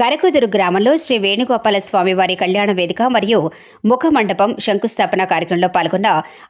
కరకుదురు గ్రామంలో శ్రీ వేణుగోపాల స్వామి వారి కళ్యాణ వేదిక మరియు ముఖ మండపం శంకుస్థాపన కార్యక్రమంలో పాల్గొన్న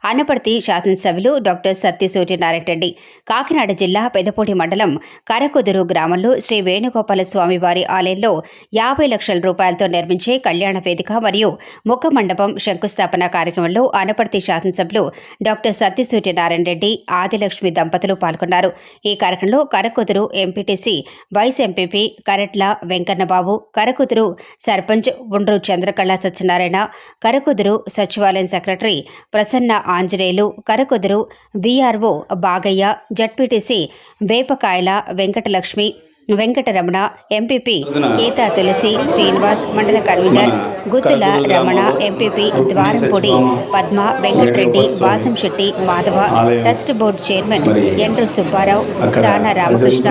అనపర్తి శాసనసభ్యులు డాక్టర్ సత్య సూర్యనారాయణ రెడ్డి. కాకినాడ జిల్లా పెదపూడి మండలం కరకుదురు గ్రామంలో శ్రీ వేణుగోపాల స్వామి వారి ఆలయంలో యాభై లక్షల రూపాయలతో నిర్మించే కళ్యాణ వేదిక మరియు ముఖ మండపం శంకుస్థాపన కార్యక్రమంలో అనపర్తి శాసనసభ్యులు డాక్టర్ సత్య సూర్యనారాయణ రెడ్డి ఆదిలక్ష్మి దంపతులు పాల్గొన్నారు. ఈ కార్యక్రమంలో Karakuduru MPTC vice MPP Karetla Venkannababu Karakuduru sarpanch Undru Chandrakala Satyanarayana Karakuduru సచివాలయం secretary Prasanna Anjaneyulu Karakuduru VRO Bagayya ZPTC Vepakayala Venkatalakshmi Venkataramana MPP Geetha Tulasi Srinivas మండల convener Guttula Ramana MPP Dwarampodi Padma Venkatareddy Vasamsetti Madhava trust board chairman Endru Subbarao Sana Ramakrishna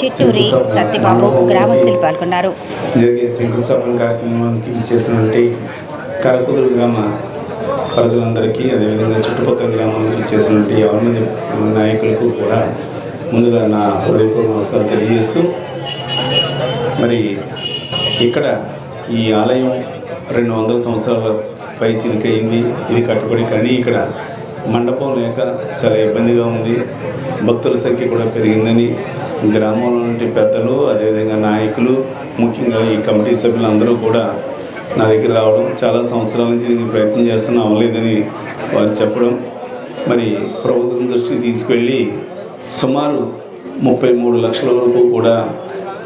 Chitturi Satyababu గ్రామస్తులు పాల్గొన్నారు. శంకుస్థాపన కార్యక్రమానికి చేసినటువంటి కరకుదురు గ్రామ ప్రజలందరికీ అదేవిధంగా చుట్టుపక్కల గ్రామాల నుంచి చేసినటువంటి ఎవరి మంది నాయకులకు కూడా ముందుగా నా హృదయపూర్వక నమస్కారం తెలియజేస్తూ మరి ఇక్కడ ఈ ఆలయం రెండు వందల సంవత్సరాల పై చినికైంది ఇది కట్టుబడి కానీ ఇక్కడ మండపం లేక చాలా ఇబ్బందిగా ఉంది. భక్తుల సంఖ్య కూడా పెరిగిందని గ్రామంలో నుండి పెద్దలు అదేవిధంగా నాయకులు ముఖ్యంగా ఈ కమిటీ సభ్యులందరూ కూడా నా దగ్గర రావడం చాలా సంవత్సరాల నుంచి దీనికి ప్రయత్నం చేస్తున్నా అవ్వలేదని వారు చెప్పడం. మరి ప్రభుత్వం దృష్టికి తీసుకెళ్ళి సుమారు ముప్పై మూడు లక్షల వరకు కూడా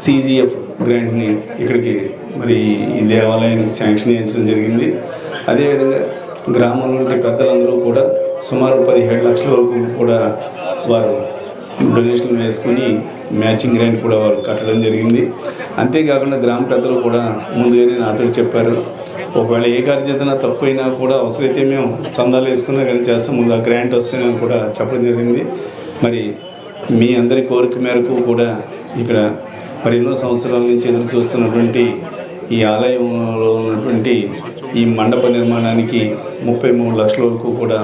సీజీఎఫ్ గ్రాంట్ని ఇక్కడికి మరి ఈ దేవాలయానికి శాంక్షన్ చేయించడం జరిగింది. అదేవిధంగా గ్రామంలో ఉండే పెద్దలందరూ కూడా సుమారు పదిహేడు లక్షల వరకు కూడా వారు డొనేషన్లు వేసుకొని మ్యాచింగ్ గ్రాంట్ కూడా వారు కట్టడం జరిగింది. అంతేకాకుండా గ్రామ పెద్దలు కూడా ముందుగానే నాతో చెప్పారు ఒకవేళ ఏ కార్యచేతన తప్పైనా కూడా అవసరమైతే మేము చందాలు వేసుకున్నా కానీ చేస్తాం ముందు ఆ గ్రాంట్ వస్తేనని కూడా చెప్పడం జరిగింది. మరి మీ అందరి కోరిక మేరకు కూడా ఇక్కడ మరి ఎన్నో సంవత్సరాల నుంచి ఎదురు చూస్తున్నటువంటి ఈ ఆలయంలో ఉన్నటువంటి ఈ మండప నిర్మాణానికి ముప్పై మూడు లక్షల వరకు కూడా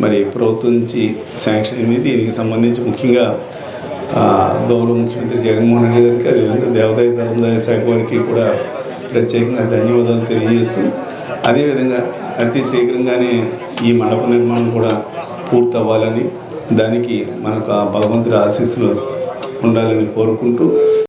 మరి ప్రభుత్వం నుంచి శాంక్షన్ అయింది దీనికి సంబంధించి ముఖ్యంగా గౌరవ ముఖ్యమంత్రి జగన్మోహన్ రెడ్డి గారికి అదేవిధంగా దేవాదాయ ధర్మదాయ శాఖ వారికి కూడా ప్రత్యేకంగా ధన్యవాదాలు తెలియజేస్తూ అదేవిధంగా అతి శీఘ్రంగానే ఈ మండప నిర్మాణం కూడా పూర్తవ్వాలని దానికి మనకు ఆ భగవంతుడి ఆశీస్సులు ఉండాలని కోరుకుంటూ